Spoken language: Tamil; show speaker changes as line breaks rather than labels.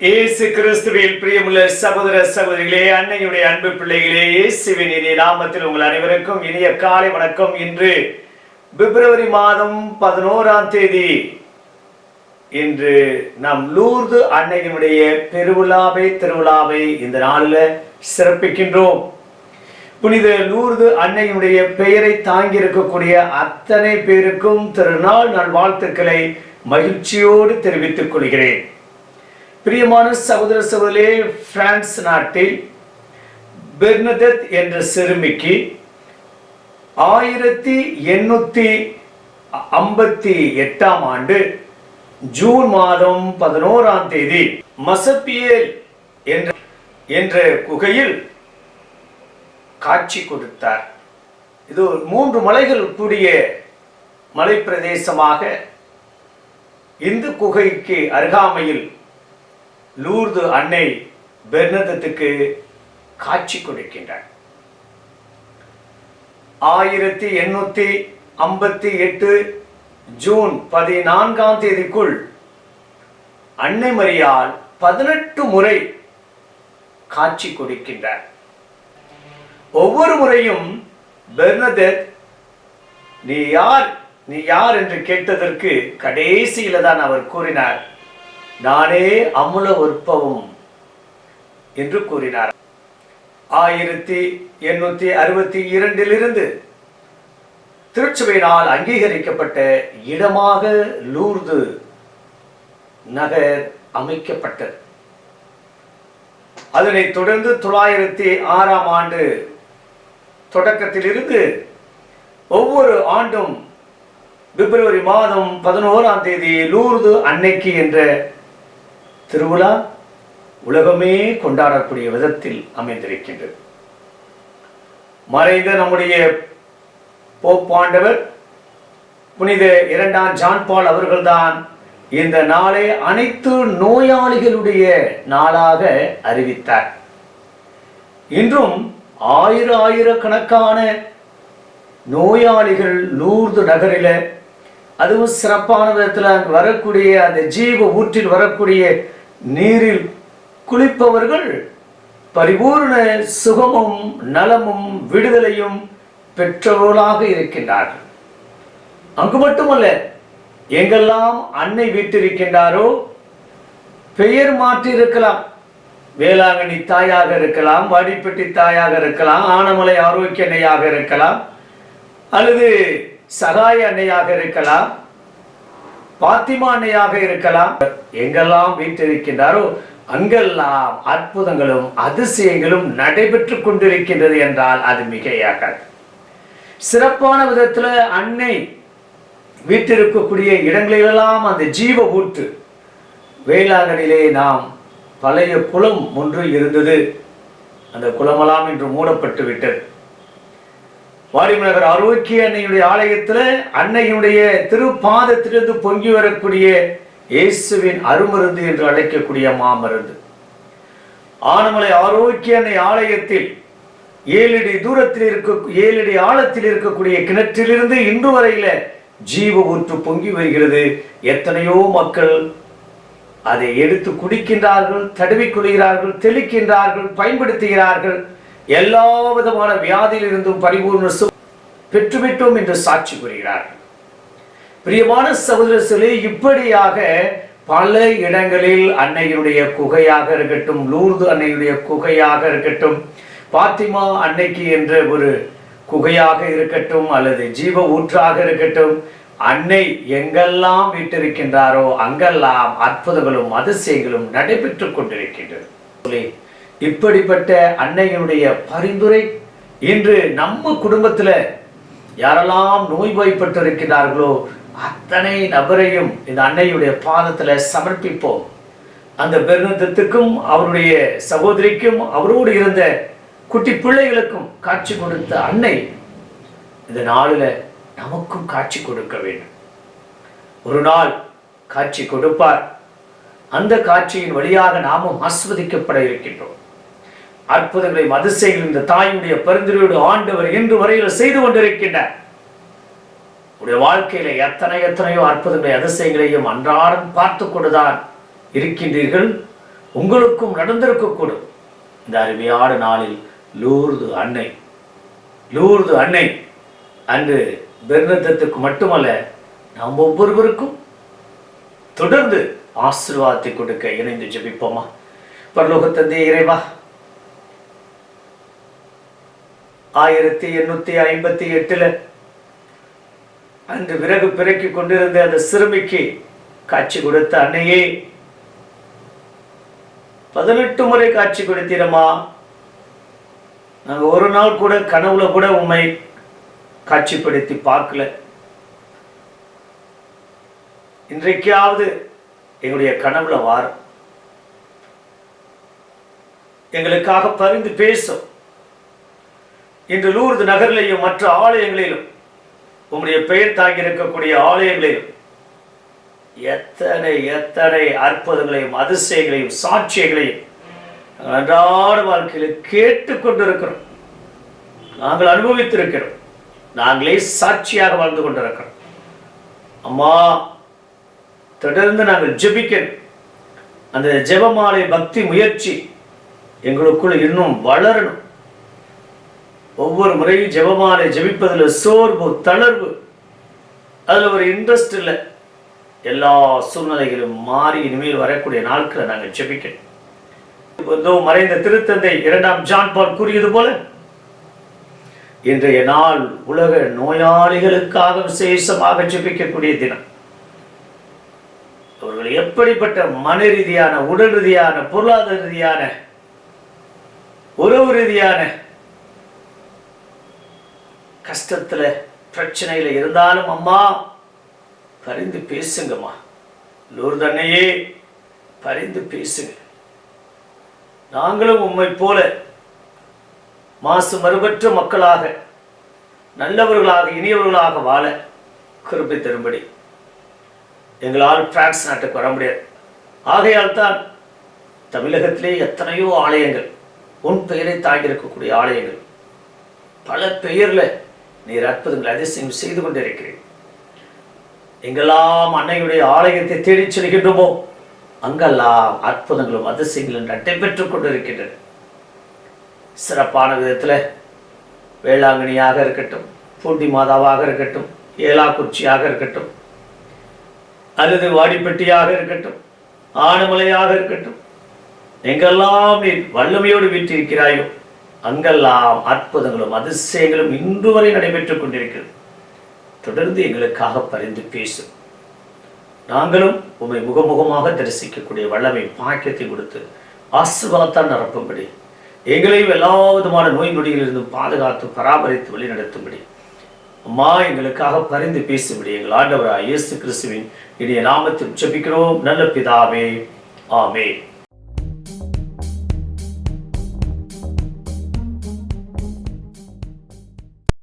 இயேசு கிறிஸ்துவில் பிரியமுள்ள சகோதர சகோதரிகளே அன்னையுடைய அன்பு பிள்ளைகளே இயேசுவின் இனிய நாமத்தில் உங்கள் அனைவருக்கும் இனிய காலை வணக்கம். இன்று பிப்ரவரி மாதம் பதினோராம் தேதி இன்று நாம் லூர்து அன்னையினுடைய பெருவிழாவை திருவிழாவை இந்த நாளில் சிறப்பிக்கின்றோம். புனித லூர்து அன்னையினுடைய பெயரை தாங்கி இருக்கக்கூடிய அத்தனை பேருக்கும் திருநாள் நல் வாழ்த்துக்களை மகிழ்ச்சியோடு தெரிவித்துக் கொள்கிறேன். பிரியமான சகோதர சகோதரே பிரான்ஸ் நாட்டில் பெர்னதத் என்ற சிறுமிக்கு ஆயிரத்தி எண்ணூத்தி ஐம்பத்தி எட்டாம் ஆண்டு ஜூன் மாதம் பதினோராம் தேதி மசப்பியல் என்ற என்ற குகையில் காட்சி கொடுத்தார். இது மூன்று மலைகள் கூடிய மலை பிரதேசமாக இந்து குகைக்கு அருகாமையில் லூர்து அன்னை பெர்னதத்துக்கு காட்சி கொடுக்கின்றார் ஆயிரத்தி எண்ணூத்தி ஐம்பத்தி எட்டு ஜூன் பதினான்காம் தேதிக்குள் அன்னை மரியால் பதினெட்டு முறை காட்சி கொடுக்கின்றார். ஒவ்வொரு முறையும் பெர்னதெத் நீ யார்? நீ யார்? என்று கேட்டதற்கு கடைசியில தான் அவர் கூறினார். நானே அமுல உற்பவம் என்று கூறினார். ஆயிரத்தி எண்ணூத்தி அறுபத்தி இரண்டிலிருந்து திருச்சுவையினால் அங்கீகரிக்கப்பட்ட இடமாக லூர்து நகர் அமைக்கப்பட்டது. அதனைத் தொடர்ந்து தொள்ளாயிரத்தி ஆறாம் ஆண்டு தொடக்கத்திலிருந்து ஒவ்வொரு ஆண்டும் பிப்ரவரி மாதம் பதினோராம் தேதி லூர்து அன்னைக்கு என்ற திருவிழா உலகமே கொண்டாடக்கூடிய விதத்தில் அமைந்திருக்கின்றது. மறைந்த நம்முடைய போப்பாண்டவர் புனித இரண்டாம் ஜான்பால் அவர்கள்தான் இந்த நாளை அனைத்து நோயாளிகளுடைய நாளாக அறிவித்தார். இன்றும் ஆயிர ஆயிரக்கணக்கான நோயாளிகள் லூர்து நகரில அதுவும் சிறப்பான விதத்தில் அங்கு வரக்கூடிய அந்த ஜீவ ஊற்றில் வரக்கூடிய நீரில் குளிப்பவர்கள் பரிபூர்ண சுகமும் நலமும் விடுதலையும் பெற்றோர்களாக இருக்கின்றார்கள். அங்கு மட்டுமல்ல எங்கெல்லாம் அன்னை வீட்டிருக்கின்றாரோ பெயர் மாற்றி இருக்கலாம் வேளாங்கண்ணி தாயாக இருக்கலாம் வாடிப்பட்டி தாயாக இருக்கலாம் ஆனமலை ஆரோக்கிய அன்னையாக இருக்கலாம் அல்லது சகாய அன்னையாக இருக்கலாம். பாத்திமா அன்னையாக இருக்கலாம். எங்கெல்லாம் வீட்டிருக்கின்றாரோ அங்கெல்லாம் அற்புதங்களும் அதிசயங்களும் நடைபெற்று கொண்டிருக்கின்றது என்றால் அது மிகையாகாது. சிறப்பான விதத்துல அன்னை வீட்டிருக்கக்கூடிய இடங்களிலெல்லாம் அந்த ஜீவ ஊற்று வேளாங்கண்ணிலே நாம் பழைய குளம் ஒன்று இருந்தது. அந்த குளமெல்லாம் இன்று மூடப்பட்டு விட்டது வாடிமநகர் ஆரோக்கிய அன்னையுடைய ஆலயத்தில் அன்னையுடைய திருப்பாதத்திலிருந்து பொங்கி வரக்கூடிய இயேசுவின் அருமருந்து என்று அழைக்கக்கூடிய மாமருந்து. ஆனமலை ஆரோக்கிய அன்னை ஆலயத்தில் ஏழடி தூரத்தில் இருக்க ஏழடி ஆழத்தில் இருக்கக்கூடிய கிணற்றிலிருந்து இன்று வரையில ஜீவ ஊற்று பொங்கி வருகிறது. எத்தனையோ மக்கள் அதை எடுத்து குடிக்கின்றார்கள் தடவிக் தெளிக்கின்றார்கள் பயன்படுத்துகிறார்கள். எல்லா விதமான வியாதியிலிருந்தும் பரிபூர்ண பெற்றுவிட்டோம் என்று சாட்சி கூறுகிறார். பிரியமான சகோதரர்களே இப்படியாக பல இடங்களில் அன்னையினுடைய குகையாக இருக்கட்டும் லூர்து அன்னையுடைய குகையாக இருக்கட்டும் பாத்திமா அன்னைக்கு என்ற ஒரு குகையாக இருக்கட்டும் அல்லது ஜீவ ஊற்றாக இருக்கட்டும் அன்னை எங்கெல்லாம் வீட்டிருக்கின்றாரோ அங்கெல்லாம் அற்புதங்களும் அதிசயங்களும் நடைபெற்றுக் கொண்டிருக்கின்றது. இப்படிப்பட்ட அன்னையினுடைய பரிந்துரை இன்று நம்ம குடும்பத்தில் யாரெல்லாம் நோய்வாய்ப்பட்டிருக்கிறார்களோ அத்தனை நபரையும் இந்த அன்னையுடைய பாதத்தில் சமர்ப்பிப்போம். அந்த பெருந்தத்துக்கும் அவருடைய சகோதரிக்கும் அவரோடு இருந்த குட்டி பிள்ளைகளுக்கும் காட்சி கொடுத்த அன்னை இந்த நாளில் நமக்கும் காட்சி கொடுக்க வேண்டும். ஒரு நாள் காட்சி கொடுப்பார். அந்த காட்சியின் வழியாக நாமும் ஆஸ்வதிக்கப்பட இருக்கின்றோம். அற்புதங்களையும் அதிசயங்களும் இந்த தாயுடைய பரிந்துரையோடு ஆண்டவர் இன்று வரையில் செய்து கொண்டிருக்கின்றார். உடைய வாழ்க்கையில எத்தனை எத்தனையோ அற்புதங்களை அதிசயங்களையும் அன்றாடம் பார்த்து கொண்டுதான் இருக்கின்றீர்கள். உங்களுக்கும் நடந்திருக்கக்கூடும். இந்த அருமையான நாளில் லூர்து அன்னை லூர்து அன்னை அன்று பெருந்தத்துக்கு மட்டுமல்ல நாம் ஒவ்வொருவருக்கும் தொடர்ந்து ஆசீர்வாதத்தை கொடுக்க இணைந்து ஜெபிப்போமா? பரலோக இறைவா ஆயிரத்தி எண்ணூத்தி ஐம்பத்தி எட்டுல அன்று விறகு பிறக்கி கொண்டிருந்த அந்த சிறுமிக்கு காட்சி கொடுத்த அன்னையே பதினெட்டு முறை காட்சி கொடுத்தீரம்மா நாங்க ஒரு நாள் கூட கனவுல கூட உண்மை காட்சிப்படுத்தி பார்க்கல. இன்றைக்காவது எங்களுடைய கனவுல வாரம் எங்களுக்காக பரிந்து பேசும். இன்று லூர்து நகரிலேயும் மற்ற ஆலயங்களிலும் உங்களுடைய பெயர் தாங்கி இருக்கக்கூடிய ஆலயங்களிலும் எத்தனை எத்தனை அற்புதங்களையும் அதிசயங்களையும் சாட்சியங்களையும் அன்றாட வாழ்க்கையில் கேட்டுக்கொண்டிருக்கிறோம் நாங்கள் அனுபவித்திருக்கிறோம். நாங்களே சாட்சியாக வாழ்ந்து கொண்டிருக்கிறோம். அம்மா தொடர்ந்து நாங்கள் ஜெபிக்கணும் அந்த ஜெபமாலை பக்தி முயற்சி எங்களுக்குள்ள இன்னும் வளரணும். ஒவ்வொரு முறையும் ஜெபமாலை ஜெபிப்பதில் சோர்வு தளர்வு. அதில் ஒரு இன்ட்ரெஸ்ட் இல்லை. எல்லா சூழ்நிலைகளும் மாறி இனிமேல் வரக்கூடிய நாட்களை நாங்கள் ஜெபிக்கணும். இதோ மறைந்த திருத்தந்தை இரண்டாம் ஜான் பால் கூறியது போல இன்றைய நாள் உலக நோயாளிகளுக்காக விசேஷமாக ஜெபிக்கக்கூடிய தினம். அவர்கள் எப்படிப்பட்ட மன ரீதியான உடல் ரீதியான பொருளாதார ரீதியான உறவு ரீதியான கஷ்டத்துல பிரச்சனையில இருந்தாலும் அம்மா பரிந்து பேசுங்கம்மா. லூர்தன்னையே பரிந்து பேசுங்க. நாங்களும் உம்மை போல மாசு மறுபற்ற மக்களாக நல்லவர்களாக இனியவர்களாக வாழ குறிப்பை தரும்படி. எங்களால் பிரான்ஸ் நாட்டுக்கு வர முடியாது. ஆகையால் தான் தமிழகத்திலே எத்தனையோ ஆலயங்கள் உன் பெயரை தாங்கி இருக்கக்கூடிய ஆலயங்கள். பல பெயர்ல நீர் அற்புதங்கள் அதிசயம் செய்து கொண்டிருக்கிறேன். எங்கெல்லாம் அன்னையுடைய ஆலயத்தை தேடிச் செல்கின்றோமோ அங்கெல்லாம் அற்புதங்களும் அதிசயங்களும் நடைபெற்றுக் கொண்டிருக்கின்றன. சிறப்பான விதத்தில் வேளாங்கண்ணியாக இருக்கட்டும் பூண்டி மாதாவாக இருக்கட்டும் ஏலாக்குறிச்சியாக இருக்கட்டும் அல்லது வாடிப்பட்டியாக இருக்கட்டும் ஆனமலையாக இருக்கட்டும் எங்கெல்லாம் நீ வல்லமையோடு வீற்றிருக்கிறாயோ அங்கெல்லாம் அற்புதங்களும் அதிசயங்களும் இன்று வரை நடைபெற்றுக் கொண்டிருக்கிறது. தொடர்ந்து எங்களுக்காக பரிந்து பேசும் நாங்களும் உண்மை முகமுகமாக தரிசிக்கக்கூடிய வல்லமை பாக்கியத்தை கொடுத்து ஆசீர்வாதத்தால் நிரப்பும்படி எங்களையும் எல்லா விதமான நோய் நொடிகளிலிருந்தும் பாதுகாத்து பராமரித்து வழிநடத்தும்படி அம்மா எங்களுக்காக பரிந்து பேசும்படி எங்கள் ஆண்டவராய் இயேசு கிறிஸ்துவின் இனிய நாமத்தில் ஜெபிக்கிறோம். நல்ல பிதாவே ஆமே